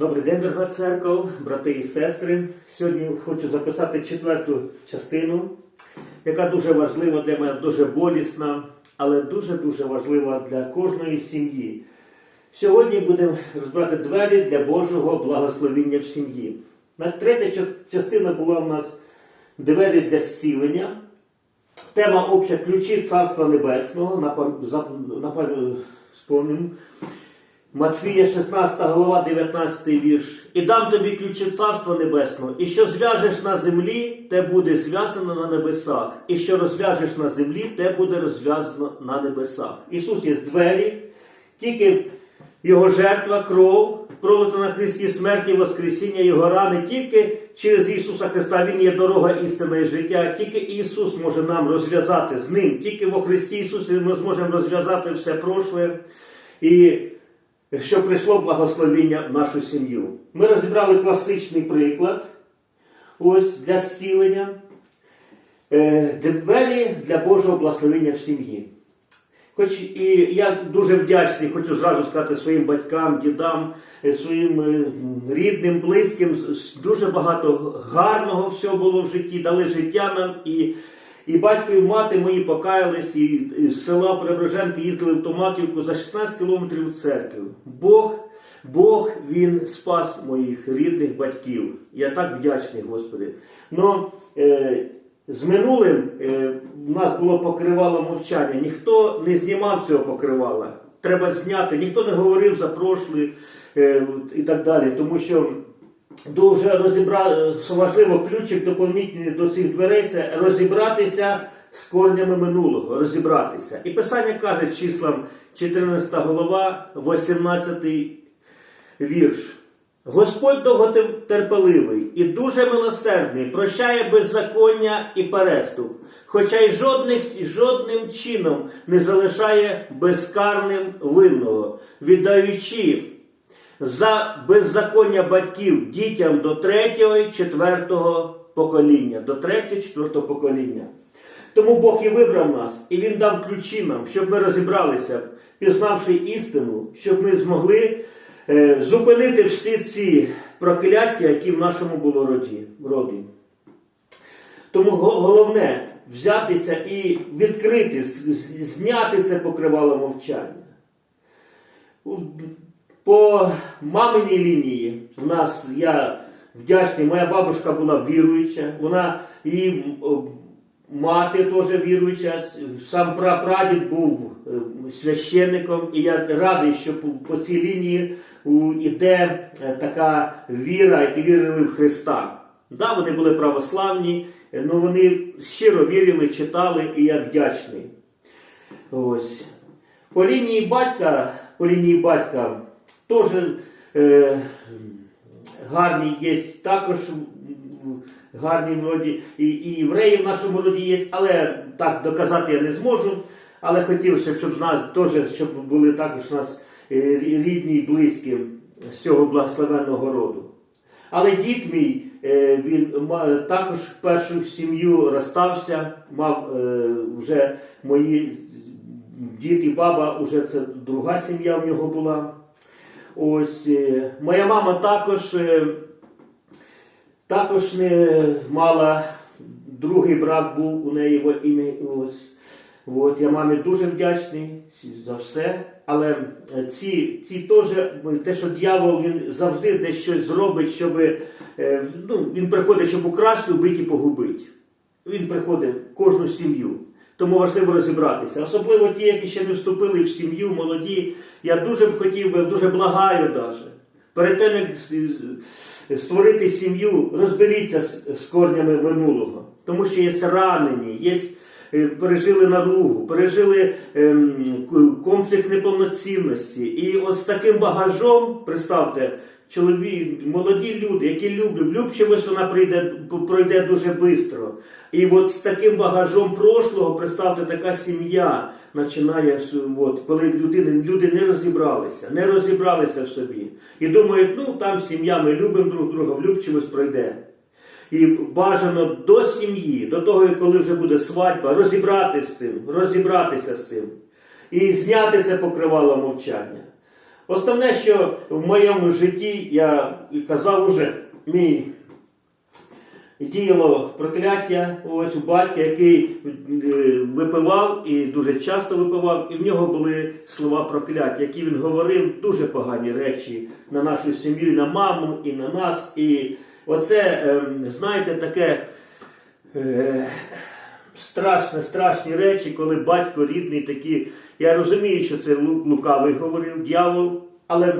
Добрий день, дорога церква, брати і сестри. Сьогодні хочу записати четверту частину, яка дуже важлива для мене, дуже болісна, але дуже-дуже важлива для кожної сім'ї. Сьогодні будемо розбирати двері для Божого благословіння в сім'ї. Третя частина була в нас двері для зцілення. Тема обща ключі Царства Небесного. Зап- напам- Спомнимо. Матфія 16 глава, 19 вірш. І дам тобі ключі Царства Небесного, і що зв'яжеш на землі, те буде зв'язано на небесах, і що розв'яжеш на землі, те буде розв'язано на небесах. Ісус є двері, тільки Його жертва, кров, пролита на Христі смерті, Воскресіння, Його рани, тільки через Ісуса Христа Він є дорога істина і життя. Тільки Ісус може нам розв'язати з Ним, тільки во Христі Ісусі ми зможемо розв'язати все прошле. І що прийшло благословіння в нашу сім'ю. Ми розібрали класичний приклад ось для зцілення. Е, Двері для Божого благословення в сім'ї. Хоч і я дуже вдячний, хочу зразу сказати своїм батькам, дідам, е, своїм е, рідним, близьким. Дуже багато гарного всього було в житті, дали життя нам. І, і батько і мати мої покаялись, і, з села Преображенки їздили в Томатівку за 16 кілометрів в церкву. Бог, Бог він спас моїх рідних батьків. Я так вдячний, Господи. Но, е, з минулим е, у нас було покривало мовчання. Ніхто не знімав цього покривала. Треба зняти, ніхто не говорив за прошлий е, і так далі. Тому що дуже розібра... важливо ключик доповнительний до цих дверей це розібратися з корнями минулого, розібратися. І Писання каже числам 14 голова, 18 вірш. Господь довготерпеливий і дуже милосердний, прощає беззаконня і переступ, хоча й жодних, жодним чином не залишає безкарним винного, віддаючи за беззаконня батьків дітям до третього і четвертого покоління, до третього і четвертого покоління. Тому Бог і вибрав нас, і Він дав ключі нам, щоб ми розібралися, пізнавши істину, щоб ми змогли е, зупинити всі ці прокляття, які в нашому було роді. роді. Тому головне взятися і відкрити, зняти це покривало мовчання. По маминій лінії в нас я вдячний, моя бабушка була віруюча, вона її мати теж віруюча, сам прапрадід був е, священником, і я радий, що по, цій лінії у, іде е, така віра, які вірили в Христа. Да, вони були православні, але вони щиро вірили, читали, і я вдячний. Ось. По лінії батька, по лінії батька теж е, гарні є, також гарні вроді, і, і євреї в нашому роді є, але так доказати я не зможу. Але хотів, щоб з нас теж, щоб були також у нас е, рідні і близькі з цього благословенного роду. Але дід мій, е, він також першу сім'ю розстався, мав е, вже мої дід і баба, вже це друга сім'я в нього була. Ось е, моя мама також, е, також не мала, другий брак був у неї во ім'я. Ось. От, я мамі дуже вдячний за все. Але е, ці, ці теж, те, що дьявол він завжди десь щось зробить, щоб ну, він приходить, щоб украсти, вбити і погубити. Він приходить в кожну сім'ю. Тому важливо розібратися. Особливо ті, які ще не вступили в сім'ю, молоді. Я дуже б хотів би, дуже благаю даже. Перед тим, як створити сім'ю, розберіться з, корнями минулого. Тому що є ранені, є е, пережили наругу, пережили ем, комплекс неповноцінності. І з таким багажом, представте, чоловік, молоді люди, які люблять, влюбчивість вона прийде, пройде дуже швидко. І от з таким багажом прошлого, представте, така сім'я починає, от, коли людини, люди не розібралися, не розібралися в собі. І думають, ну там сім'я, ми любимо друг друга, влюбчивість пройде. І бажано до сім'ї, до того, коли вже буде свадьба, розібратися з цим, розібратися з цим. І зняти це покривало мовчання. Основне, що в моєму житті я казав уже мій діяло прокляття ось у батька, який е, випивав і дуже часто випивав, і в нього були слова прокляття, які він говорив дуже погані речі на нашу сім'ю, і на маму, і на нас. І оце, ем, знаєте, таке. Страшне, страшні речі, коли батько рідний такі. Я розумію, що це лукавий говорив, дьявол, але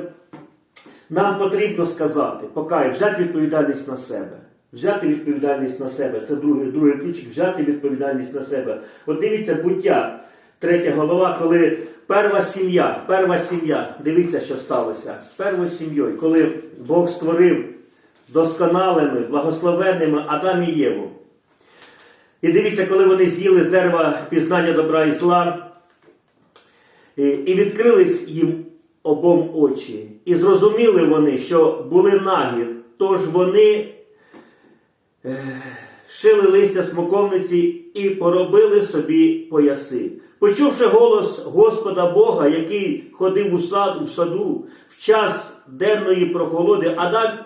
нам потрібно сказати, покай, взяти відповідальність на себе. Взяти відповідальність на себе. Це другий, другий ключик, взяти відповідальність на себе. От дивіться, буття, третя голова, коли перша сім'я, перша сім'я, дивіться, що сталося з першою сім'єю, коли Бог створив досконалими, благословенними Адам і Єву. І дивіться, коли вони з'їли з дерева пізнання добра і зла, і, відкрились їм обом очі. І зрозуміли вони, що були нагі, тож вони е, шили листя смоковниці і поробили собі пояси. Почувши голос Господа Бога, який ходив у саду, в саду в час денної прохолоди, Адам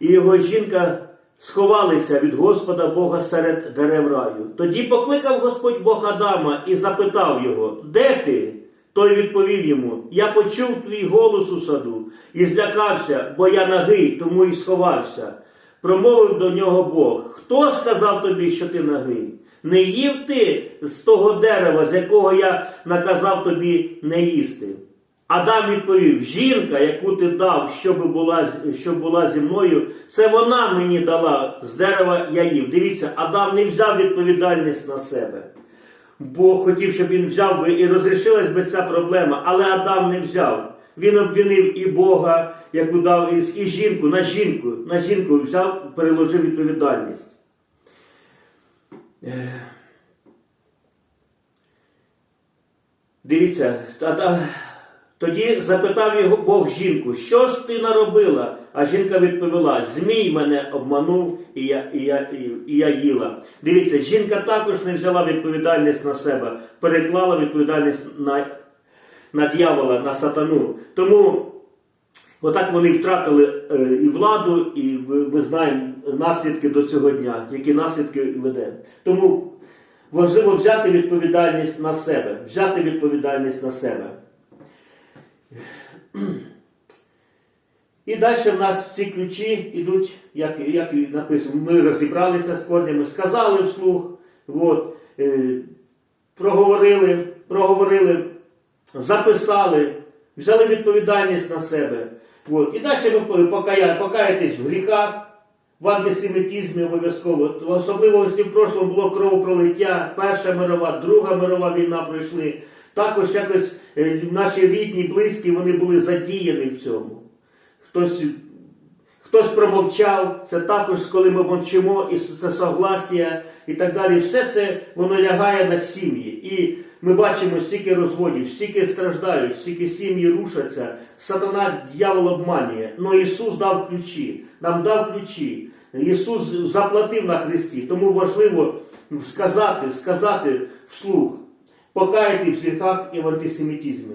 і його жінка сховалися від Господа Бога серед дерев раю. Тоді покликав Господь Бог Адама і запитав його, де ти? Той відповів йому: Я почув твій голос у саду і злякався, бо я нагий, тому і сховався. Промовив до нього Бог: Хто сказав тобі, що ти нагий? Не їв ти з того дерева, з якого я наказав тобі не їсти. Адам відповів: Жінка, яку ти дав, щоб була, щоб була зі мною, це вона мені дала з дерева я їв. Дивіться, Адам не взяв відповідальність на себе. Бог хотів, щоб він взяв би і розрішилась би ця проблема, але Адам не взяв. Він обвинив і Бога, яку дав, і, жінку, на жінку, на жінку взяв, переложив відповідальність. Дивіться, тоді запитав його Бог жінку, що ж ти наробила? А жінка відповіла: Змій мене обманув, і я, і, я, і, я їла. Дивіться, жінка також не взяла відповідальність на себе, переклала відповідальність на, на дьявола, на сатану. Тому отак вони втратили е, і владу, і ми знаємо наслідки до цього дня, які наслідки веде. Тому важливо взяти відповідальність на себе, взяти відповідальність на себе. І далі в нас ці ключі йдуть, як, як і написано, ми розібралися з корнями, сказали вслух, от, е, проговорили, проговорили, записали, взяли відповідальність на себе. От. І далі ви покая, покаєтесь в гріхах, в антисемітизмі обов'язково. Особливо, якщо в прошлому було кровопролиття, Перша мирова, Друга мирова війна пройшли. Також якось наші рідні, близькі, вони були задіяні в цьому. Хтось, хтось промовчав, це також, коли ми мовчимо, і це согласія і так далі. Все це воно лягає на сім'ї. І ми бачимо, стільки розводів, стільки страждають, стільки сім'ї рушаться. Сатана дьявол обманює. Но Ісус дав ключі, нам дав ключі. Ісус заплатив на Христі. Тому важливо сказати, сказати вслух, покаятись в гріхах і в антисемітизмі.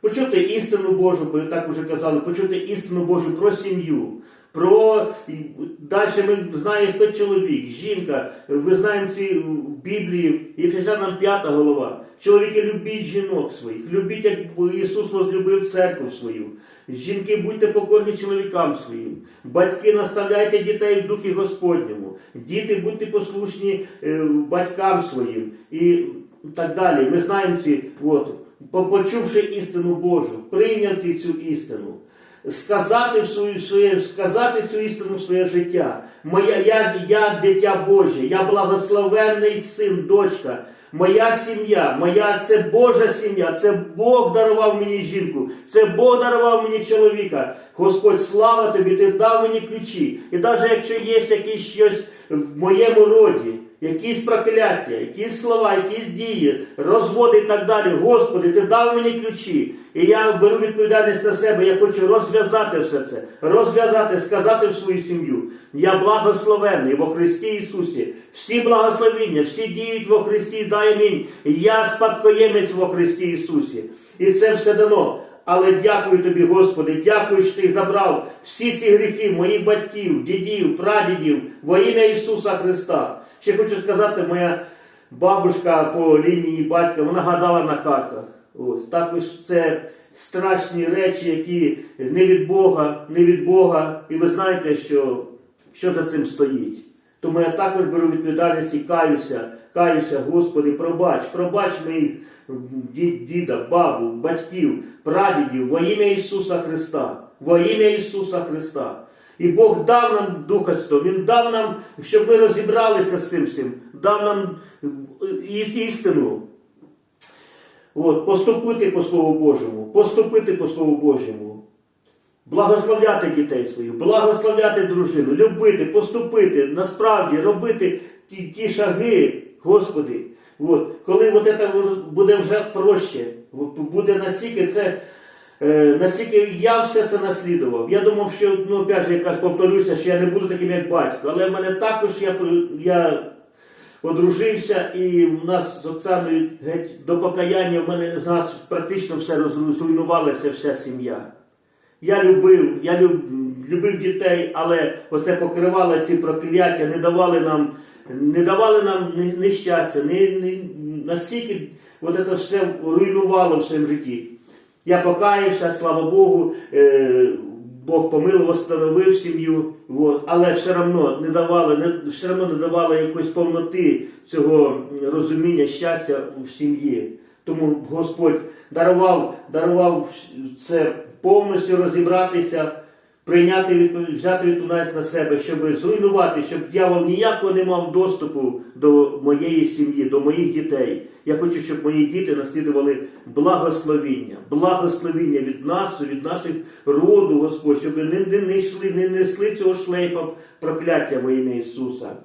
Почути істину Божу, бо так уже казали, почути істину Божу про сім'ю. Про далі ми знаємо, хто чоловік, жінка. Ви знаємо ці в Біблії, Єфесянам 5 голова. Чоловіки, любіть жінок своїх, любіть, як Ісус возлюбив церкву свою. Жінки, будьте покорні чоловікам своїм. Батьки, наставляйте дітей в духі Господньому. Діти, будьте послушні е, батькам своїм. І так далі. Ми знаємо ці, от, почувши істину Божу, прийняти цю істину, сказати в свою, своє, сказати цю істину в своє життя. Моя, я, я дитя Боже, я благословенний син, дочка. Моя сім'я, моя це Божа сім'я, це Бог дарував мені жінку, це Бог дарував мені чоловіка. Господь, слава тобі, ти дав мені ключі. І навіть якщо є якісь щось в моєму роді, якісь прокляття, якісь слова, якісь дії, розводи і так далі. Господи, ти дав мені ключі. І я беру відповідальність на себе. Я хочу розв'язати все це, розв'язати, сказати в свою сім'ю. Я благословенний во Христі Ісусі. Всі благословіння, всі діють во Христі, дай амінь. Я спадкоємець во Христі Ісусі. І це все дано. Але дякую тобі, Господи, дякую, що ти забрав всі ці гріхи моїх батьків, дідів, прадідів во ім'я Ісуса Христа. Ще хочу сказати, моя бабушка по лінії батька, вона гадала на картах. Ось також це страшні речі, які не від Бога, не від Бога. І ви знаєте, що, що за цим стоїть. Тому я також беру відповідальність і каюся, каюся, Господи, пробач, пробач моїх ді- діда, бабу, батьків, прадідів во ім'я Ісуса Христа. Во ім'я Ісуса Христа. І Бог дав нам Духа Святого, Він дав нам, щоб ми розібралися з цим всім, дав нам істину. От, поступити по Слову Божому, поступити по Слову Божому. Благословляти дітей своїх, благословляти дружину, любити, поступити, насправді робити ті, ті шаги, Господи. От, коли от це буде вже проще, буде настільки це, е, настільки я все це наслідував. Я думав, що, ну, опять же, я повторюся, що я не буду таким, як батько, але в мене також я, я одружився, і в нас з Оксаною геть до покаяння в мене в нас практично все роз- зруйнувалася вся сім'я. Я любив, я люб, любив дітей, але оце покривало ці прокляття, не давали нам, не давали нам ні, ні щастя, ні, ні, настільки от це все руйнувало в своєму житті. Я покаявся, слава Богу, е, Бог помилував, встановив сім'ю, от, але все одно не давали, не, все одно не давали якоїсь повноти цього розуміння щастя в сім'ї. Тому Господь дарував, дарував це повністю розібратися, прийняти взяти відповідальність на себе, щоб зруйнувати, щоб дьявол ніякого не мав доступу до моєї сім'ї, до моїх дітей. Я хочу, щоб мої діти наслідували благословіння, благословіння від нас, від наших роду, Господь, щоб не, йшли, не несли цього шлейфа прокляття во ім'я Ісуса.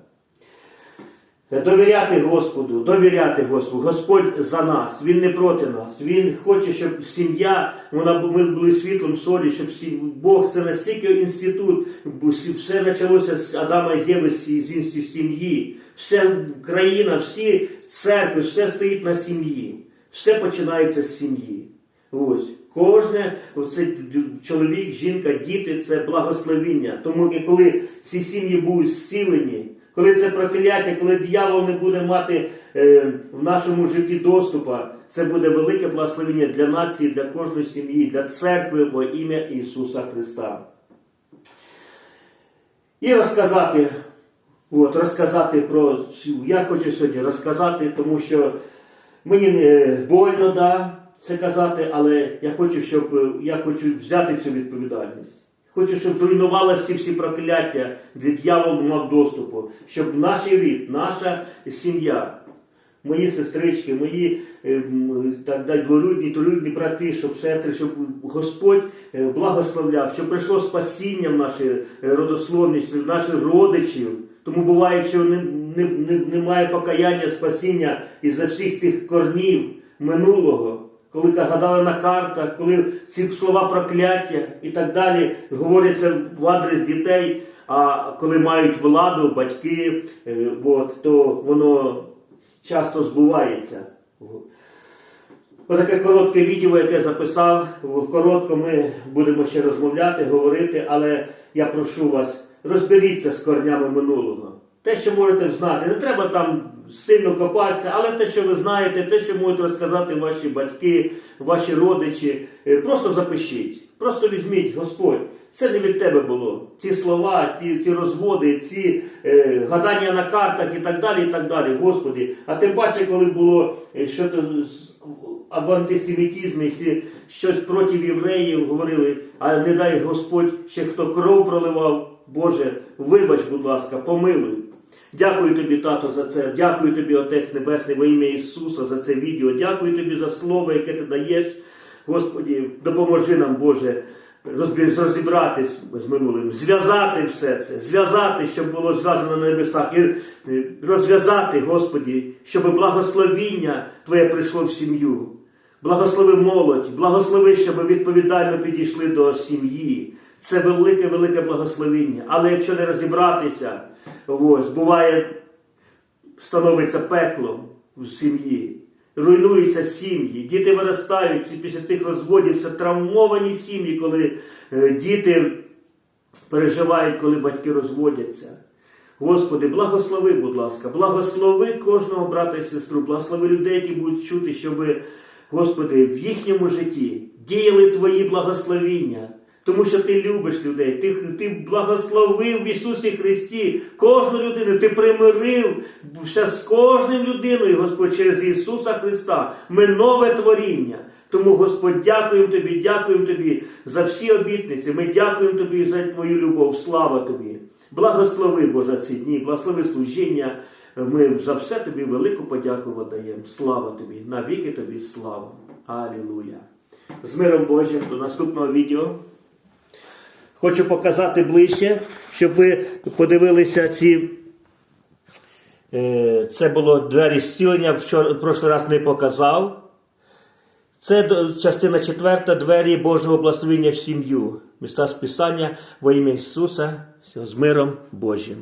Довіряти Господу, довіряти Господу. Господь за нас, Він не проти нас. Він хоче, щоб сім'я, вона ми були світлом солі, щоб Бог це настільки інститут, все почалося з Адама і Єви, з, сім'ї. Вся країна, всі церкви, все стоїть на сім'ї. Все починається з сім'ї. Ось. Кожне, оце чоловік, жінка, діти це благословіння. Тому коли ці сім'ї будуть зцілені, коли це прокляття, коли дьявол не буде мати е, в нашому житті доступу, це буде велике благословення для нації, для кожної сім'ї, для церкви во ім'я Ісуса Христа. І розказати, от, розказати про. Я хочу сьогодні розказати, тому що мені не больно, да, це казати, але я хочу, щоб е, я хочу взяти цю відповідальність. Хочу, щоб зруйнувалися всі прокляття, де дьявол мав доступу, щоб наш рід, наша сім'я, мої сестрички, мої е, так далі, дворідні, трирідні брати, щоб сестри, щоб Господь е, благословляв, щоб прийшло спасіння в наші е, родословність, в наших родичів. Тому буває, що не, не, не, немає покаяння, спасіння із-за всіх цих корнів минулого. Коли гадали на картах, коли ці слова прокляття і так далі говоряться в адрес дітей, а коли мають владу, батьки, е, от, то воно часто збувається. Отаке коротке відео, яке записав. Коротко ми будемо ще розмовляти, говорити, але я прошу вас, розберіться з корнями минулого. Те, що можете знати, не треба там сильно копатися, але те, що ви знаєте, те, що можуть розказати ваші батьки, ваші родичі, е, просто запишіть. Просто візьміть, Господь. Це не від тебе було. Ці слова, ті, ті розводи, ці е, гадання на картах і так далі, і так далі, Господи. А тим паче, коли було е, що то в антисемітизмі, щось проти євреїв говорили, а не дай Господь ще хто кров проливав. Боже, вибач, будь ласка, помилуй. Дякую тобі, тато, за це. Дякую тобі, Отець Небесний, во ім'я Ісуса, за це відео. Дякую тобі за слово, яке ти даєш. Господі, допоможи нам, Боже, розібратись з минулим, зв'язати все це, зв'язати, щоб було зв'язано на небесах, і е, розв'язати, Господі, щоб благословіння Твоє прийшло в сім'ю. Благослови молодь, благослови, щоб відповідально підійшли до сім'ї. Це велике, велике благословіння. Але якщо не розібратися, ось, буває, становиться пеклом в сім'ї. руйнуються сім'ї, діти виростають і після цих розводів. Це травмовані сім'ї, коли е, діти переживають, коли батьки розводяться. Господи, благослови, будь ласка, благослови кожного брата і сестру, благослови людей, які будуть чути, щоб, Господи, в їхньому житті діяли Твої благословіння. Тому що ти любиш людей, ти, ти благословив в Ісусі Христі кожну людину, ти примирив все з кожною людиною, Господь, через Ісуса Христа. Ми нове творіння. Тому, Господь, дякуємо Тобі, дякуємо Тобі за всі обітниці. Ми дякуємо Тобі за Твою любов. Слава Тобі. Благослови, Боже, ці дні, благослови служіння. Ми за все Тобі велику подяку даємо. Слава Тобі, навіки Тобі слава. Алілуя. З миром Божим до наступного відео. Хочу показати ближче, щоб ви подивилися ці. е, Це було двері зцілення, в прошлий раз не показав. Це частина четверта двері Божого благословення в сім'ю. Міста Списання во ім'я Ісуса, з миром Божим.